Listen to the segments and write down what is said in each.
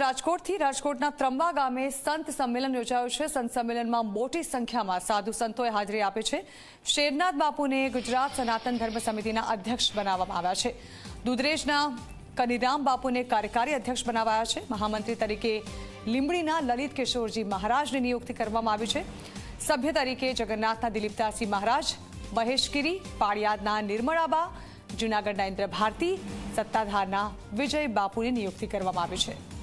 રાજકોટથી રાજકોટના ત્રંબા ગામે સંત સંમેલન યોજાયું છે. સંત સંમેલનમાં મોટી સંખ્યામાં સાધુ સંતોએ હાજરી આપી છે. શેરનાથ બાપુને ગુજરાત સનાતન ધર્મ સમિતિના અધ્યક્ષ બનાવવામાં આવ્યા છે. દુધરેજના કનીરામ બાપુને કાર્યકારી અધ્યક્ષ બનાવાયા છે. મહામંત્રી તરીકે લીંબડીના લલિત કિશોરજી મહારાજની નિયુક્તિ કરવામાં આવી છે. સભ્ય તરીકે જગન્નાથના દિલીપદાસજી મહારાજ, મહેશગીરી, પાળિયાદના નિર્મળાબા જૂનાગઢના ઇન્દ્ર ભારતી સત્તાધારના વિજય બાપુની નિયુક્તિ કરવામાં આવી છે.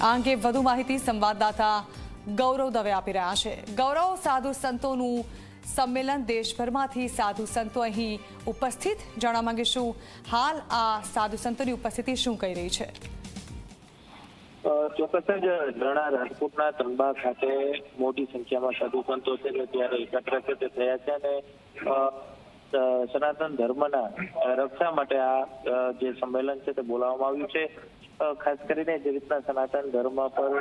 આ અંગે વધુ માહિતી સંવાદદાતા ગૌરવ દવે આપી રહ્યા છે. ગૌરવ, સાધુ સંતોનું સંમેલન દેશભરમાંથી સાધુ સંતો અહીં ઉપસ્થિત. જાણવા માંગીશું, હાલ આ સાધુ સંતોની ઉપસ્થિતિ શું કહી રહી છે? ચોક્કસ જ ઝરણા રાજકોટના તંબા ખાતે મોટી સંખ્યામાં સાધુ સંતો છે ત્યારે એકત્ર છે તે થયા છે અને સનાતન ધર્મના રક્ષા માટે આ જે સંમેલન છે તે બોલાવવામાં આવ્યું છે. ખાસ કરીને જે રીતના સનાતન ધર્મ પર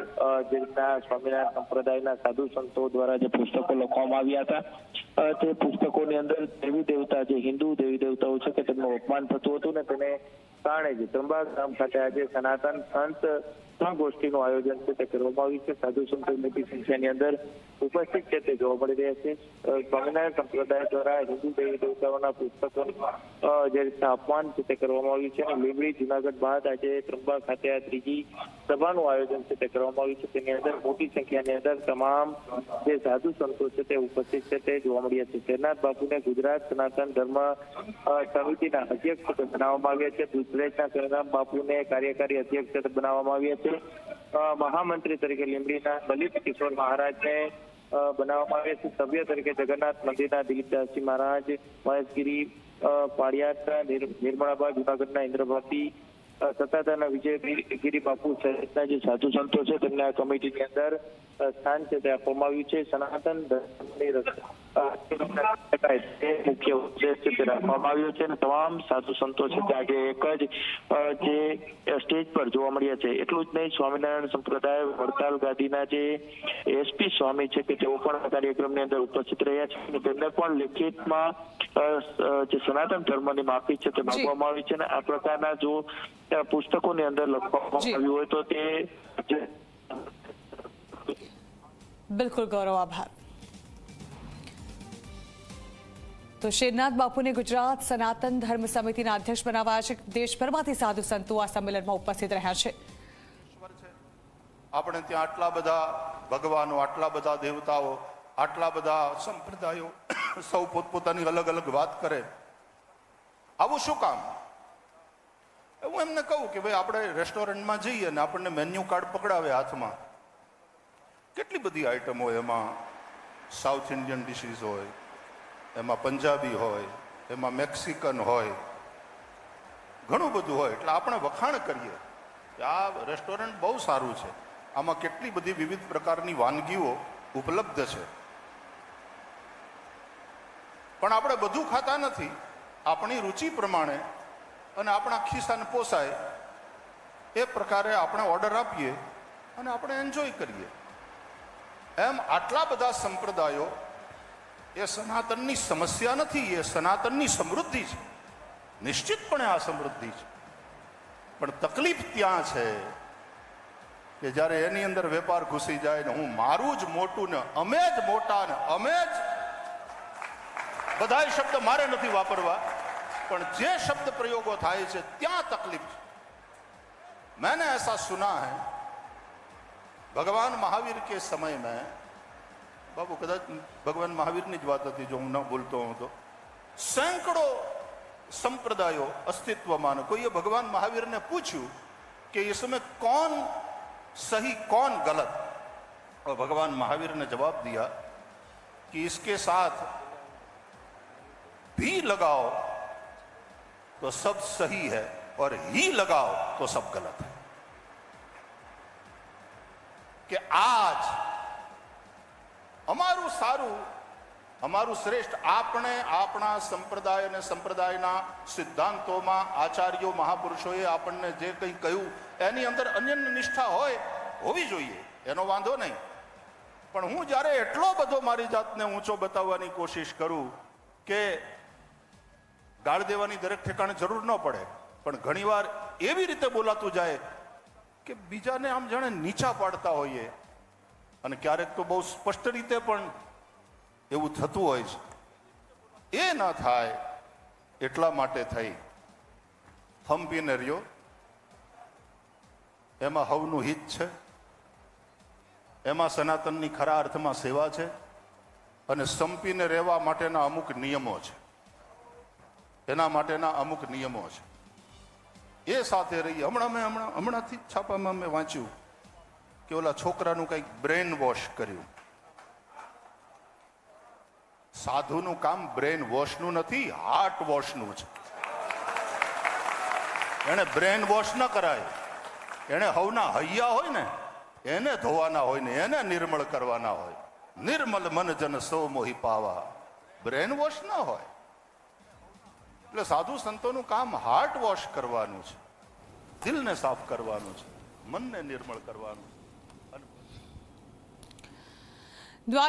જે રીતના સ્વામિનારાયણ સંપ્રદાયના સાધુ સંતો દ્વારા જે પુસ્તકો લખવામાં આવ્યા હતા તે પુસ્તકોની અંદર દેવી દેવતા, જે હિન્દુ દેવી દેવતાઓ છે, કે તેમનું અપમાન થતું હતું ને તેને કારણે જ ત્રંબા ગામ ખાતે આજે સનાતન સંત ત્રણ ગોષ્ઠીનું આયોજન છે તે કરવામાં આવ્યું છે. સાધુ સંતો મોટી સંખ્યાની અંદર ઉપસ્થિત છે તે જોવા મળી રહ્યા છે. સ્વામિનારાયણ સંપ્રદાય દ્વારા હિન્દુ દેવી દેવતાઓના પુસ્તકો જે રીતના અપમાન છે તે કરવામાં આવ્યું છે. અને લીંબડી જુનાગઢ બાદ આજે ત્રંબા ખાતે આ ત્રીજી સભાનું આયોજન છે તે કરવામાં આવ્યું છે. તેની અંદર મોટી સંખ્યાની અંદર તમામ જે સાધુ સંતો છે તે ઉપસ્થિત છે તે જોવા મળ્યા છે. શેરનાથ બાપુને ગુજરાત સનાતન ધર્મ સમિતિના અધ્યક્ષ બનાવવામાં આવ્યા છે. ગુજરાતના શેરનાથ બાપુને કાર્યકારી અધ્યક્ષ બનાવવામાં આવ્યા છે. મહામંત્રી તરીકે લીંબડીના લલિત કિશોર મહારાજને બનાવવામાં આવ્યા છે. સભ્ય તરીકે જગન્નાથ મંદિરના દિલીપદાસજી મહારાજ, મહેશગીરી નિર- નિર્મળાબા જુનાગઢના ઇન્દ્રભાતી સત્તાધારના વિજયગીરી બાપુ સહિતના જે સાધુ સંતો છે, તેમને આ કમિટીની અંદર સ્થાન છે તે આપવામાં આવ્યું છે. સનાતન ધર્મની રક્ષા તે મુખ્ય ઉદ્દેશ છે તે રાખવામાં આવ્યો છે અને તમામ સાધુ સંતો છે તે આજે એક જ જે સ્ટેજ પર જોવા મળ્યા છે. એટલું જ નહીં સ્વામિનારાયણ સંપ્રદાય વડતાલ ગાદીના જે એસપી સ્વામી છે કે તેઓ પણ આ કાર્યક્રમની અંદર ઉપસ્થિત રહ્યા છે અને તેમને પણ લેખિતમાં જે સનાતન ધર્મની માફી છે તે માગવામાં આવી છે અને આ પ્રકારના જો પુસ્તકોની અંદર લખવામાં આવ્યું હોય તો તે બિલકુલ ગૌરવ આભાર. તો શેરનાથ બાપુને ગુજરાત સનાતન ધર્મ સમિતિના અધ્યક્ષ બનાવાયા છે. દેશભરમાંથી સાધુ સંતો આ સંમેલનમાં ઉપસ્થિત રહ્યા છે. આપણે ત્યાં આટલા બધા ભગવાનો, આટલા બધા દેવતાઓ, આટલા બધા સંપ્રદાયો સૌ પોતપોતાની અલગ અલગ વાત કરે. આવું શું કામ? હું એમને કહું કે ભાઈ આપણે રેસ્ટોરન્ટમાં જઈએ ને આપણને મેન્યુ કાર્ડ પકડાવે હાથમાં. કેટલી બધી આઈટમ હોય એમાં? સાઉથ ઇન્ડિયન ડિશિસ હોય એમાં પંજાબી હોય, એમાં મેક્સિકન હોય, ઘણું બધું હોય. એટલે આપણે વખાણ કરીએ કે આ રેસ્ટોરન્ટ બહુ સારું છે. આમાં કેટલી બધી વિવિધ પ્રકારની વાનગીઓ ઉપલબ્ધ છે. પણ આપણે બધું ખાતા નથી. આપણી રુચિ પ્રમાણે અને આપણા ખિસ્સાને પોસાય, એ પ્રકારે આપણે ઓર્ડર આપીએ અને આપણે એન્જોય કરીએ. એમ આટલા બધા સંપ્રદાયો એ સનાતનની સમસ્યા નથી એ સનાતનની સમૃદ્ધિ છે નિશ્ચિતપણે આ સમૃદ્ધિ છે પણ તકલીફ ત્યાં છે કે જ્યારે એની અંદર વેપાર ઘૂસી જાય ને હું મારું જ મોટું ને અમે જ મોટા ને અમે જ બધાય શબ્દ મારે નથી વાપરવા પણ જે શબ્દ પ્રયોગો થાય છે ત્યાં તકલીફ છે मैंने ऐसा सुना है भगवान महावीर के समय में બાબુ કદાચ ભગવાન મહાવીરની જ વાત હતી જો હું ન બોલતો હું તો સેંકડો સંપ્રદાયો અસ્તિત્વમાં ને કોઈએ ભગવાન મહાવીરને પૂછ્યું કે इसमें कौन सही कौन गलत और भगवान महावीर ने जवाब दिया कि इसके साथ भी लगाओ तो सब सही है और ही लगाओ तो सब गलत है કે આજ અમારું સારું, અમારું શ્રેષ્ઠ આપણે આપણા સંપ્રદાય અને સંપ્રદાયના સિદ્ધાંતોમાં આચાર્યો મહાપુરુષોએ આપણને જે કંઈ કહ્યું, એની અંદર અન્ય નિષ્ઠા હોય હોવી જોઈએ, એનો વાંધો નહીં. પણ હું જ્યારે એટલો બધો મારી જાતને ઊંચો બતાવવાની કોશિશ કરું કે ગાળ દેવાની દરેક ઠેકાણે જરૂર ન પડે, પણ ઘણીવાર એવી રીતે બોલાતું જાય કે બીજાને આમ જાણે નીચા પાડતા હોઈએ. અને ક્યારેક તો બહુ સ્પષ્ટ રીતે પણ એવું થતું હોય છે. એ ના થાય એટલા માટે થઈ. હંપીને રહ્યો. એમાં હવનું હિત છે. એમાં સનાતનની ખરા અર્થમાં સેવા છે અને સંપીને રહેવા માટેના અમુક નિયમો છે. એના માટેના અમુક નિયમો છે. એ સાથે રહી હમણાં મેં હમણાં હમણાંથી છાપામાં મેં વાંચ્યું. કે ઓલા છોકરાનું કંઈક બ્રેન વોશ કર્યું. સાધુનું કામ બ્રેન વોશનું નથી હાર્ટ વોશનું છે. એને બ્રેન વોશ ન કરાય. એને હવના હૈયા હોય ને, એને ધોવાના હોય ને, એને નિર્મળ કરવાના હોય. નિર્મલ મન જન સૌ મોહી પાવા. બ્રેન વોશ ન હોય. એટલે સાધુ સંતોનું કામ હાર્ટ વોશ કરવાનું છે. દિલને સાફ કરવાનું છે. મનને નિર્મળ કરવાનું છે. do